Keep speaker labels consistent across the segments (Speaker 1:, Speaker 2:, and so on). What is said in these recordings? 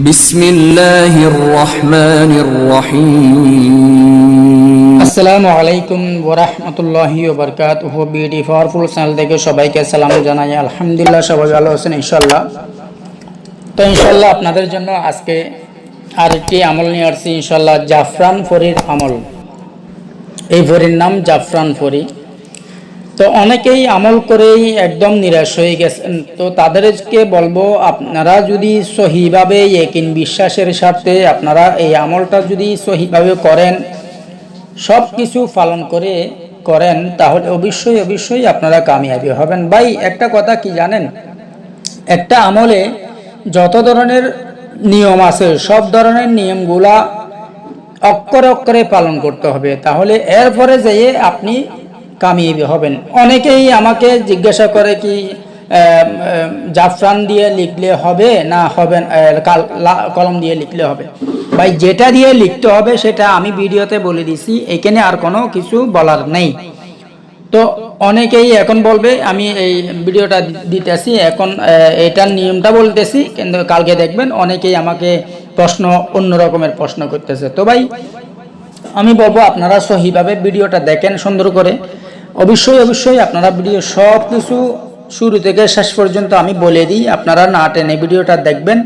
Speaker 1: بسم الله الرحمن الرحيم
Speaker 2: আসসালামু আলাইকুম ওরহমতুল্লাহি ওবরকাত বিডি পাওয়ারফুল চ্যানেল থেকে সবাইকে সালাম জানাই আলহামদুলিল্লাহ সবাই ভালো আছেন ইনশাল্লাহ তো ইনশাল্লাহ আপনাদের জন্য আজকে আরেকটি আমল নিয়ে আসছি ইনশাল্লাহ জাফরান ফরির আমল এই ফরির নাম জাফরান ফরি তো অনেকেই আমল করেই একদম নিরাশ হয়ে গেছেন। তো তাদেরকে বলব, আপনারা যদি সহিভাবে একিন বিশ্বাসের সাথে আপনারা এই আমলটা যদি সহিভাবে করেন, সব কিছু পালন করে করেন, তাহলে অবশ্যই অবশ্যই আপনারা কামিয়াবি হবেন। ভাই, একটা কথা কি জানেন? একটা আমলে যত ধরনের নিয়ম আছে, সব ধরনের নিয়মগুলা অক্ষরে অক্ষরে পালন করতে হবে। তাহলে এরপরে যেয়ে আপনি কামিয়াবি হবেন। অনেকেই আমাকে জিজ্ঞাসা করে কি জাফরান দিয়ে লিখলে হবে না হবে কলম দিয়ে লিখলে হবে? ভাই, যেটা দিয়ে লিখতে হবে সেটা আমি ভিডিওতে বলে দিছি, এখানে আর কোনো কিছু বলার নেই। তো অনেকেই এখন বলবে, আমি এই ভিডিওটা দিতেছি, এখন এটার নিয়মটা বলতেছি, কিন্তু কালকে দেখবেন অনেকেই আমাকে প্রশ্ন, অন্য রকমের প্রশ্ন করতেছে। তো ভাই, আমি বলব আপনারা সহিভাবে ভিডিওটা দেখেন সুন্দর করে। অবশ্যই অবশ্যই আপনারা ভিডিও সব কিছু শুরু থেকে শেষ পর্যন্ত আমি বলে দিই। আপনারা না টেনে ভিডিওটা দেখবেন,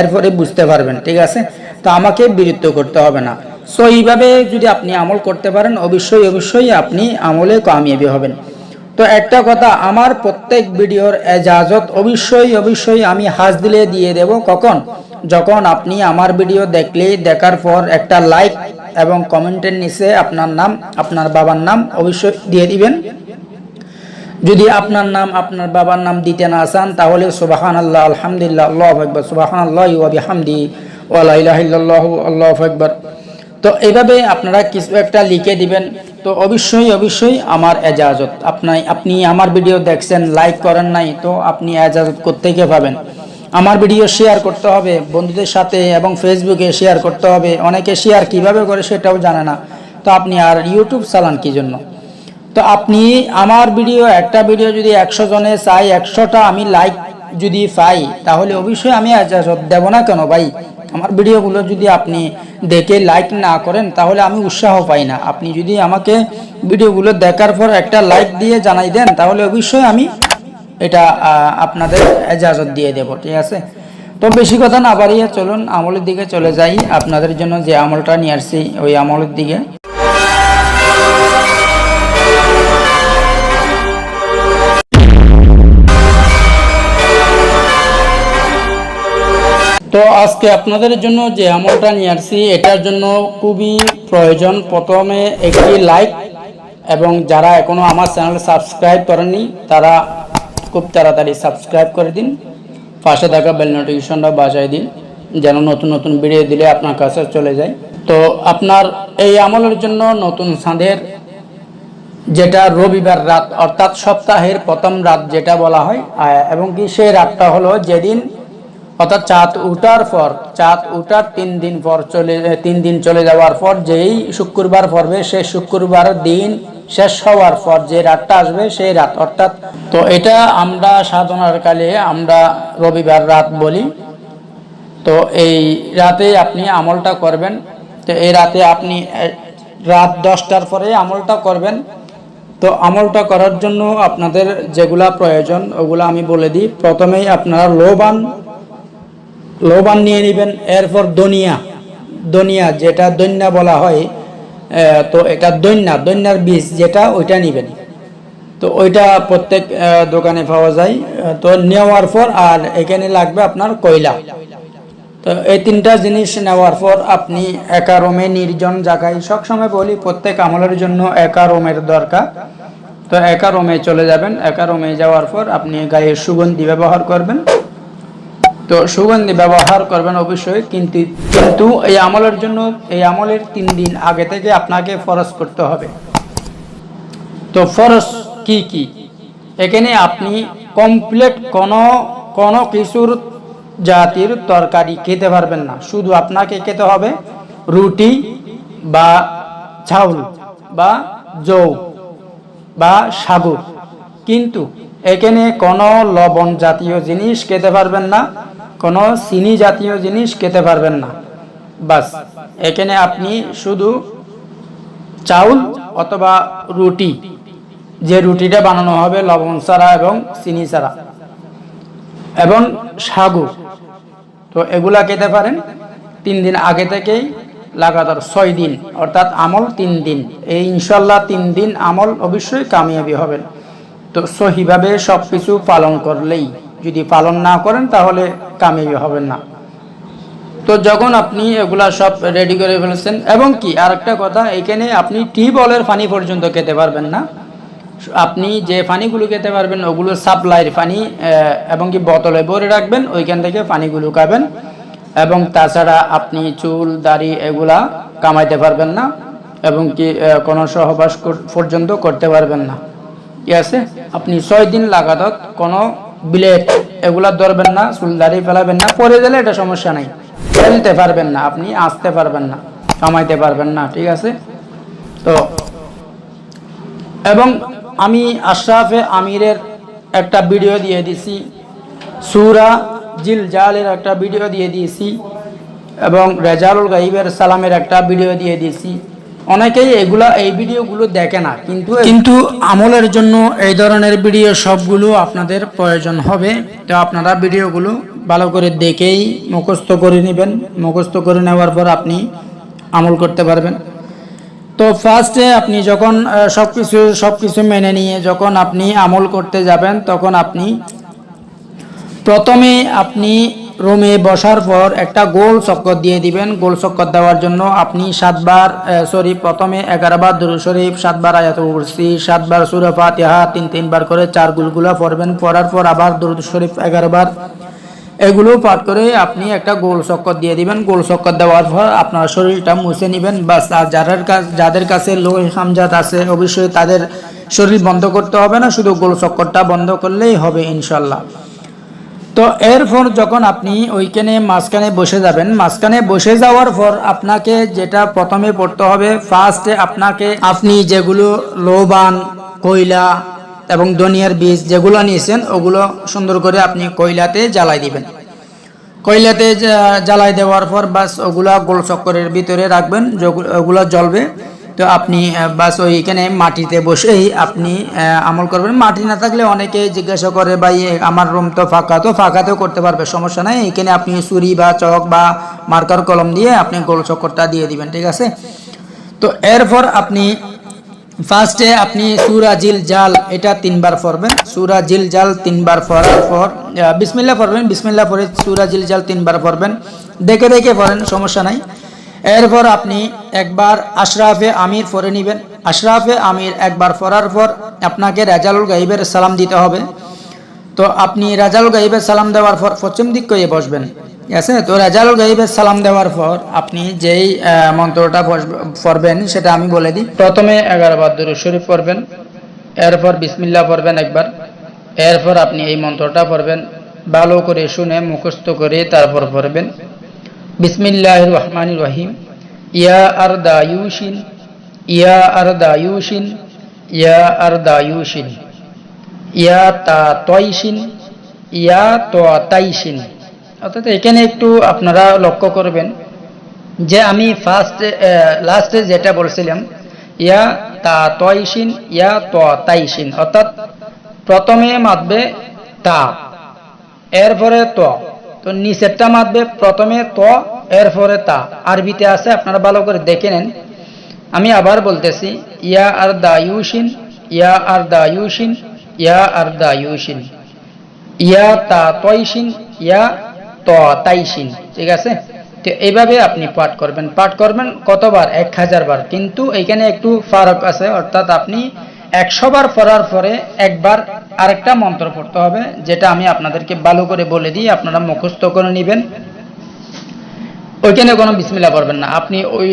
Speaker 2: এরপরে বুঝতে পারবেন, ঠিক আছে? তো আমাকে বিরক্ত করতে হবে না। সো এইভাবে যদি আপনি আমল করতে পারেন, অবশ্যই অবশ্যই আপনি আমলে কামিয়াবি হবেন। তো একটা কথা, আমার প্রত্যেক ভিডিওর এজাজত অবশ্যই অবশ্যই আমি হাজ দিলে দিয়ে দেব। কখন? যখন আপনি আমার ভিডিও দেখলে, দেখার পর একটা লাইক এবং কমেন্টের নিচে আপনার নাম, আপনার বাবার নাম অবশ্যই দিয়ে দিবেন। যদি আপনার নাম, আপনার বাবার নাম দিতে না চান, তাহলে সুবাহান আল্লাহ আলহামদুলিল্লাহ, আল্লাহ আকবর সুবাহান আল্লাহ হামদি ওয়ালাহ আল্লাহ আকবর। তো এইভাবে আপনারা কিছু একটা লিখে দিবেন। তো অবশ্যই অবশ্যই আমার এজাজত। আপনার আপনি আমার ভিডিও দেখছেন, লাইক করেন নাই, তো আপনি এজাজত কোথেকে পাবেন আমার ভিডিও শেয়ার করতে হবে, বন্ধুদের সাথে এবং ফেসবুকে শেয়ার করতে হবে। অনেকে শেয়ার কীভাবে করে সেটাও জানে না। তো আপনি আর ইউটিউব চালান কি জন্য? তো আপনি আমার ভিডিও, একটা ভিডিও যদি একশো জনে চাই একশোটা আমি লাইক যদি পাই, তাহলে অবশ্যই আমি এজাজত দেব না কেন ভাই? আমার ভিডিওগুলো যদি আপনি দেখে লাইক না করেন, তাহলে আমি উৎসাহ পাই না। আপনি যদি আমাকে ভিডিওগুলো দেখার পর একটা লাইক দিয়ে জানাই দেন, তাহলে অবশ্যই আমি এটা আপনাদের এজাজত দিয়ে দেব, ঠিক আছে? তো বেশি কথা না বাড়িয়ে চলুন, আমলের দিকে চলে যাই। আপনাদের জন্য যে আমলটা নিয়ে আসছি, ওই আমলের দিকে। তো আজকে আপনাদের জন্য যে আমলটা নিয়ে আসছি, এটার জন্য খুবই প্রয়োজন। প্রথমে একটি লাইক এবং যারা এখনও আমার চ্যানেল সাবস্ক্রাইব করেননি, তারা খুব তাড়াতাড়ি সাবস্ক্রাইব করে দিন, পাশে থাকা বেল নোটিফিকেশনটা বাজায় দিন, যেন নতুন নতুন ভিডিও দিলে আপনার কাছে চলে যায়। তো আপনার এই আমলের জন্য নতুন চাঁদের যেটা রবিবার রাত, অর্থাৎ সপ্তাহের প্রথম রাত যেটা বলা হয় এবং কি সেই রাতটা হলো যেদিন, অর্থাৎ চাঁদ উঠার পর, চাঁদ উঠার তিন দিন পর চলে, তিন দিন চলে যাওয়ার পর যেই শুক্রবার পড়বে, সেই শুক্রবার দিন শেষ হওয়ার পর যে রাতটা আসবে, সেই রাত। অর্থাৎ, তো এটা আমরা সাধনার কালে আমরা রবিবার রাত বলি। তো এই রাতে আপনি আমলটা করবেন। তো এই রাতে আপনি রাত দশটার পরে আমলটা করবেন। তো আমলটা করার জন্য আপনাদের যেগুলা প্রয়োজন, ওগুলো আমি বলে দিই। প্রথমেই আপনারা লোবান লোবান নিয়ে নেবেন। এরপর দনিয়া। দনিয়া, যেটা দৈন্যা বলা হয় তো এটা দৈন্যা, দৈন্যার বীজ যেটা, ওইটা নেবেন। তো ওইটা প্রত্যেক দোকানে পাওয়া যায়। তো নেওয়ার পর আর এখানে লাগবে আপনার কয়লা। তো এই তিনটা জিনিস নেওয়ার পর আপনি একা রোমে নির্জন জায়গায় সবসময় বলি, প্রত্যেক আমলের জন্য একা রোমের দরকার। তো একা রোমে চলে যাবেন, একা রোমে যাওয়ার পর আপনি গায়ে সুগন্ধি ব্যবহার করবেন। তো সুগন্ধি ব্যবহার করবেন অবশ্যই, কিন্তু কিন্তু এই আমলের জন্য, এই আমলের তিন দিন আগে থেকে আপনাকে ফরজ করতে হবে। তো ফরজ কি কি? এখানে আপনি কমপ্লিট কোনো কোনো কিছুর জাতির তরকারি খেতে পারবেন না। শুধু আপনাকে খেতে হবে রুটি বা চাউল বা জৌ বা সাগর। কিন্তু এখানে কোনো লবণ জাতীয় জিনিস খেতে পারবেন না। কোনো চিনি জাতীয় জিনিস খেতে পারবেন না। বাস, এখানে আপনি শুধু চাউল অথবা রুটি, যে রুটিটা বানানো হবে, লবণ ছাড়া এবং চিনি ছাড়া। এবং সাগু। তো এগুলা খেতে পারেন। তিন দিন আগে থেকেই লাগাতার ছয় দিন, অর্থাৎ আমল তিন দিন। এই ইনশাল্লাহ তিন দিন আমল অবশ্যই কামিয়াবি হবেন। তো সহিভাবে সব কিছু পালন করলেই। যদি পালন না করেন, তাহলে কামিয়াবি হবেন না। তো যখন আপনি এগুলা সব রেডি করে ফেলেছেন, এবং কি, আরেকটা কথা, এখানে আপনি টিউবওয়েলের পানি পর্যন্ত খেতে পারবেন না। আপনি যে পানিগুলো খেতে পারবেন, ওগুলো সাপ্লাইয়ের পানি এবং কি বোতলে ভরে রাখবেন, ওইখান থেকে পানিগুলো খাবেন। এবং তাছাড়া আপনি চুল, দাড়ি এগুলা কামাইতে পারবেন না, এবং কি কোনো সহবাস পর্যন্ত করতে পারবেন না। ঠিক আছে? আপনি ছয় দিন লাগাতার কোনো ব্লেড এগুলা ধরবেন না, চুল দাড়ি ফেলাবেন না, পরে গেলে এটা সমস্যা নাই। ফেলতে পারবেন না, আপনি আসতে পারবেন না, কামাইতে পারবেন না, ঠিক আছে? তো, এবং আমি আশরাফে আমিরের একটা ভিডিও দিয়ে দিছি, সুরা জিল জালের একটা ভিডিও দিয়ে দিয়েছি এবং রেজালুল গাইবের সালামের একটা ভিডিও দিয়ে দিয়েছি অনেকেই এগুলা, এই ভিডিওগুলো দেখে না, কিন্তু কিন্তু আমলের জন্য এই ধরনের ভিডিও সবগুলো আপনাদের প্রয়োজন হবে। তো আপনারা ভিডিওগুলো ভালো করে দেখেই মুখস্থ করে নেবেন। মুখস্থ করে নেওয়ার পর আপনি আমল করতে পারবেন। তো ফার্স্টে আপনি যখন সব কিছু সব কিছু মেনে নিয়ে যখন আপনি আমল করতে যাবেন, তখন আপনি প্রথমে আপনি রুমে বসার পর একটা গোল চক্কর দিয়ে দিবেন। গোল চক্কর দেওয়ার জন্য আপনি সাতবার সরি প্রথমে এগারো বার দুরু শরীফ, সাতবার আয়াত কুরসি, সাতবার সুরা ফাতিহা, তিন, তিনবার করে চার গুলগুলা পড়বেন। পড়ার পর আবার দুরুদ শরীফ এগারো বার এগুলো পাঠ করে আপনি একটা গোল চক্কর দিয়ে দিবেন। গোল চক্কর দেওয়ার পর আপনার শরীরটা মুছে নেবেন। বাস, আর যাদের যাদের কাছে লো হামজাত আছে, অবশ্যই তাদের শরীর বন্ধ করতে হবে না। শুধু গোল চক্করটা বন্ধ করলেই হবে ইনশাল্লাহ। তো এরপর যখন আপনি ওইখানে মাঝখানে বসে যাবেন, মাঝখানে বসে যাওয়ার পর আপনাকে যেটা প্রথমে পড়তে হবে ফার্স্টে আপনাকে আপনি যেগুলো লোবান, কয়লা এবং ধনিয়ার বীজ যেগুলো নিয়েছেন, ওগুলো সুন্দর করে আপনি কয়লাতে জ্বালাই দিবেন। কয়লাতে জ্বালাই দেওয়ার পর বাস ওগুলা গোল চক্করের ভিতরে রাখবেন ওগুলো জ্বলবে। তো আপনি বাস ওইখানে মাটিতে বসেই আপনি আমল করবেন। মাটি না থাকলে অনেকে জিজ্ঞাসা করে ভাই আমার রুম তো ফাঁকা। তো ফাঁকাতেও করতে পারবে সমস্যা নাই। এখানে আপনি ছুরি বা চক বা মার্কার কলম দিয়ে আপনি গোল চক্করটা দিয়ে দিবেন ঠিক আছে? তো এরপর আপনি ফার্স্টে আপনি সুরা জিল জাল এটা তিনবার পড়বেন। সুরা জিল জাল তিনবার পড়ার পর আহ, বিসমিল্লাহ পড়বেন। বিসমিল্লাহ পরে সুরা জিল জাল তিনবার পড়বেন। দেখে দেখে পড়েন সমস্যা নাই। এরপর আপনি একবার আশরাফে আমির পরে নেবেন। আশরাফে আমির একবার পড়ার পর আপনাকে রাজালুল গাইবের সালাম দিতে হবে। তো আপনি রাজালুল গাইবের সালাম দেওয়ার পর পশ্চিম দিক করে বসবেন। ঠিক আছে? তো রাজালুল গাইবের সালাম দেওয়ার পর আপনি যেই মন্ত্রটা পড়বেন সেটা আমি বলে দিই। প্রথমে এগারো বার দুরূদ শরীফ পড়বেন। এরপর বিসমিল্লাহ পড়বেন একবার। এরপর আপনি এই মন্ত্রটা পড়বেন। ভালো করে শুনে মুখস্থ করে তারপর পড়বেন। বিসমিল্লাহ রহমান রহিম ইয়া আর দায়ুশিন ইয়া আর দায়ুশিন ইয়া আর দায়ুশিন ইয়া তা তয়সিন ইয়া তাইসিন অর্থাৎ এখানে একটু আপনারা লক্ষ্য করবেন যে আমি ফার্স্ট লাস্টে যেটা বলছিলাম, ইয়া তা তয়সিন ইয়া ত তাইসিন অর্থাৎ প্রথমে মাতবে তা, এরপরে ত। তো নিচেরটা মাতবে প্রথমে ত, এরপরে তা। আরবিতে আছে, আপনারা ভালো করে দেখে নেন। আমি আবার বলতেছি, ইয়া আর দায়ুশিন ইয়া আর দায়ুশিন ইয়া আর দায়ুশিন ইয়া তা তয়সিন ইয়া ত তাইসিন ঠিক আছে? তো এইভাবে আপনি পাঠ করবেন। পাঠ করবেন কতবার? এক হাজার বার। কিন্তু এখানে একটু ফারক আছে, অর্থাৎ আপনি একশো বার পড়ার পরে একবার আরেকটা মন্ত্র পড়তে হবে, যেটা আমি আপনাদেরকে ভালো করে বলে দিই, আপনারা মুখস্থ করে নেবেন। ওইখানে কোনো বিসমিল্লা পড়বেন না। আপনি ওই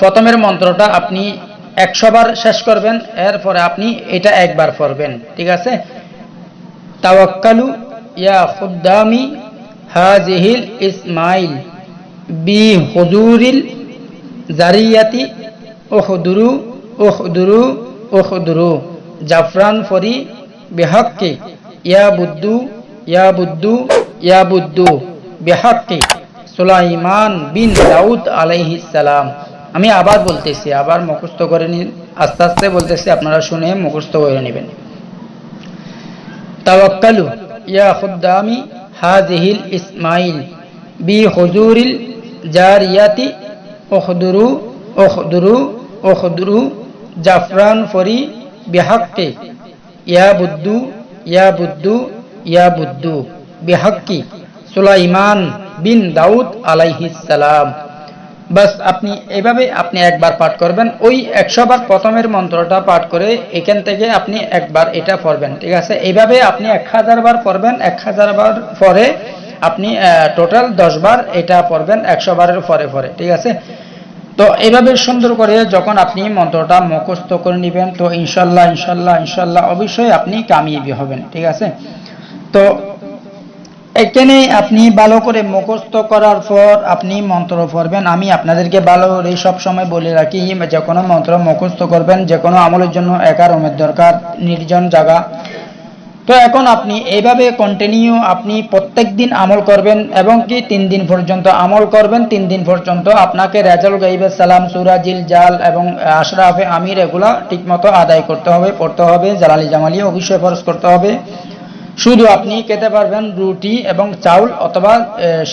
Speaker 2: প্রথমের মন্ত্রটা আপনি একশো বার শেষ করবেন, এরপরে আপনি এটা একবার পড়বেন, ঠিক আছে? তাওয়াক্কালু ইয়া খুদ্দামি হাজিহিল ইসমাইল বি হুজুরিল জারিয়াতি ওহদুরু ওহদুরু ওহদুরু জাফরান ফরি বিহক্কি, ইয়া বুদ্দু ইয়া বুদ্দু ইয়া বুদ্দু বিহাক্কি, সুলাইমান বিন দাউদ সালাম। আমি আবার বলতেছি, আবার মুখস্থ করে নিন। আস্তে আস্তে বলতেছি, আপনারা শুনে মুখস্থ করে নেবেন। তাওয়াক্কালু ইয়া খুদ্দামি হাযিহিল ইসমাইল বি হুজুরিল জারিয়াতি ওখদুরু উখদুরু উখদুরু জাফরান ফরি বিহাক্কি, ইয়া বুদ্দু ইয়া বুদ্দু ইয়া বুদ্দু বিহাক্কি, সুলাইমান বিন দাউদ আলাইহিস সালাম। বাস, আপনি এভাবে আপনি একবার পাঠ করবেন। ওই একশো বার প্রথমের মন্ত্রটা পাঠ করে এখান থেকে আপনি একবার এটা পড়বেন, ঠিক আছে? এইভাবে আপনি এক হাজার বার পড়বেন, এক হাজার বার পরে আপনি টোটাল দশ বার এটা পড়বেন, একশো বারের পরে পরে, ঠিক আছে? তো এইভাবে সুন্দর করে যখন আপনি মন্ত্রটা মুখস্থ করে নেবেন, তো ইনশাল্লাহ ইনশাল্লাহ ইনশাল্লাহ অবশ্যই আপনি কামিয়াবি হবেন, ঠিক আছে? তো এখানে আপনি ভালো করে মুখস্থ করার পর আপনি মন্ত্র পড়বেন। আমি আপনাদেরকে ভালো করে সব সময় বলে রাখি, যে কোনো মন্ত্র মুখস্থ করবেন, যে কোনো আমলের জন্য একা রুমের দরকার, নির্জন জায়গা। তো এখন আপনি এইভাবে কন্টিনিউ আপনি প্রত্যেক দিন আমল করবেন এবং কি তিন দিন পর্যন্ত আমল করবেন, তিন দিন পর্যন্ত আপনাকে রেজাল গাইবে সালাম সুরাজিল জাল এবং আশরাফে আমির এগুলা ঠিকমতো আদায় করতে হবে, পড়তে হবে, জালালি জামালি অবশ্যই ফরজ করতে হবে। শুধু আপনি খেতে পারবেন রুটি এবং চাউল অথবা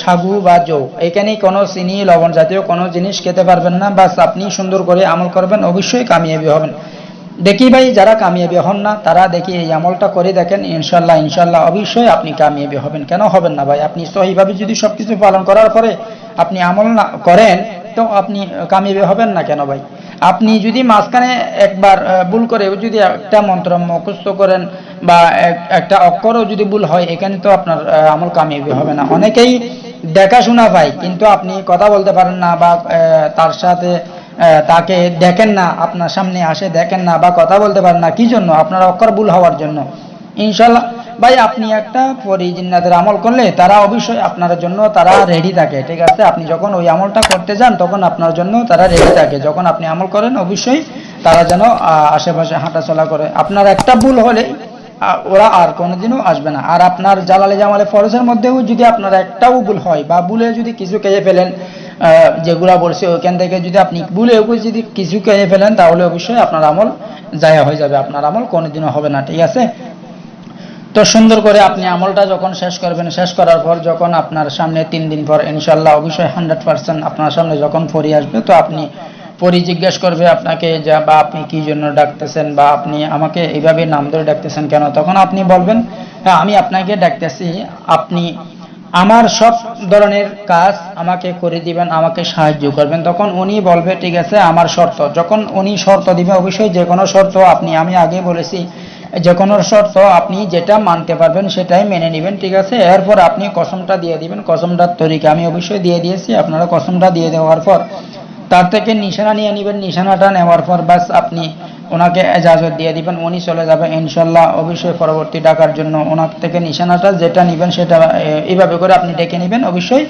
Speaker 2: সাগু বা জৌ। এখানে কোনো চিনি, লবণ জাতীয় কোনো জিনিস খেতে পারবেন না। বাস আপনি সুন্দর করে আমল করবেন, অবশ্যই কামিয়াবি হবেন। দেখি ভাই, যারা কামিয়াবি হন না, তারা দেখি এই আমলটা করে দেখেন ইনশাল্লাহ ইনশাল্লাহ অবশ্যই আপনি কামিয়াবি হবেন। কেন হবেন না ভাই? আপনি সহিভাবে যদি সব কিছু পালন করার পরে আপনি আমল না করেন, তো আপনি কামিয়াবি হবেন না কেন ভাই? আপনি যদি মাঝখানে একবার ভুল করে যদি একটা মন্ত্র মুখস্থ করেন বা একটা অক্ষরও যদি ভুল হয়, এখানে তো আপনার আমল কামিয়াবি হবে না। অনেকেই দেখাশোনা পায় কিন্তু আপনি কথা বলতে পারেন না বা তার সাথে তাকে দেখেন না, আপনার সামনে আসে, দেখেন না বা কথা বলতে পারেন না, কি জন্য? আপনার অক্ষর ভুল হওয়ার জন্য। ইনশাল্লাহ ভাই, আপনি একটা পরিজিন্নাদের আমল করলে তারা অবশ্যই আপনার জন্য তারা রেডি থাকে, ঠিক আছে? আপনি যখন ওই আমলটা করতে যান, তখন আপনার জন্য তারা রেডি থাকে। যখন আপনি আমল করেন, অবশ্যই তারা যেন আশেপাশে হাঁটাচলা করে। আপনার একটা ভুল হলে ওরা আর কোনোদিনও আসবে না। আর আপনার জালালে জামালে ফরজের মধ্যেও যদি আপনার একটাও ভুল হয় বা ভুলে যদি কিছু খেয়ে ফেলেন যেগুলা বলছে, ওইখান থেকে যদি আপনি ভুলে যদি কিছু খেয়ে ফেলেন, তাহলে অবশ্যই আপনার আমল জায়া হয়ে যাবে, আপনার আমল কোনোদিনও হবে না, ঠিক আছে? তো সুন্দর করে আপনি আমলটা যখন শেষ করবেন, শেষ করার পর যখন আপনার সামনে তিন দিন পর ইনশাল্লাহ অবশ্যই হান্ড্রেড পার্সেন্ট আপনার সামনে যখন ফরি আসবে, তো আপনি পরি জিজ্ঞেস করবে আপনাকে যা, বা আপনি কি জন্য ডাকতেছেন? বা আপনি আমাকে এইভাবে নাম ধরে ডাকতেছেন কেন? তখন আপনি বলবেন হ্যাঁ আমি আপনাকে ডাকতেছি, আপনি আমার সব ধরনের কাজ আমাকে করে দিবেন, আমাকে সাহায্য করবেন। তখন উনি বলবে, ঠিক আছে, আমার শর্ত। যখন উনি শর্ত দিবে, অবশ্যই যে কোনো শর্ত আপনি, আমি আগে বলেছি, যে কোনো শর্ত আপনি যেটা মানতে পারবেন সেটাই মেনে নেবেন, ঠিক আছে? এরপর আপনি কসমটা দিয়ে দিবেন কসমটার তরিকা। আমি অবশ্যই দিয়ে দিয়েছি, আপনারা কসমটা দিয়ে দেওয়ার পর, তার থেকে নিশানা নিয়ে নেবেন, নিশানাটা নেওয়ার পর বাস আপনি ওনাকে এজাজত দিয়ে দিবেন, উনি চলে যাবে ইনশাল্লাহ অবশ্যই পরবর্তী ডাকার জন্য। ওনার থেকে নিশানাটা যেটা নেবেন সেটা এইভাবে করে আপনি ডেকে নেবেন, অবশ্যই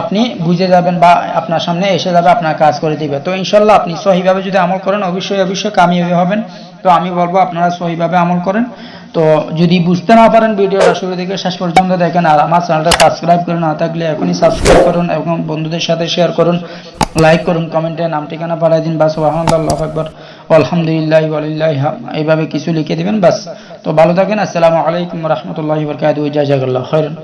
Speaker 2: আপনি বুঝে যাবেন বা আপনার সামনে এসে যাবে, আপনার কাজ করে দিবে। তো ইনশাল্লাহ আপনি সহিভাবে যদি আমল করেন, অবশ্যই অবশ্যই কামিয়াবি হবেন। তো আমি বলব আপনারা সহিভাবে আমল করেন। তো যদি বুঝতে না পারেন ভিডিওটা শুরু থেকে শেষ পর্যন্ত দেখেন, আর আমার চ্যানেলটা সাবস্ক্রাইব করে না থাকলে এখনই সাবস্ক্রাইব করুন এবং বন্ধুদের সাথে শেয়ার করুন, লাইক করুন, কমেন্টে নাম ঠিকানা পাঠাই দিন। বাস আলহামদুলিল্লাহ আকবর। আলহামদুলিল্লাহ আলিল্লাহ এইভাবে কিছু লিখে দেবেন বাস তো ভালো থাকেন, আসসালামু আলাইকুম রহমতুল্লাহ বরকাত জাজাকাল্লাহ খৈরন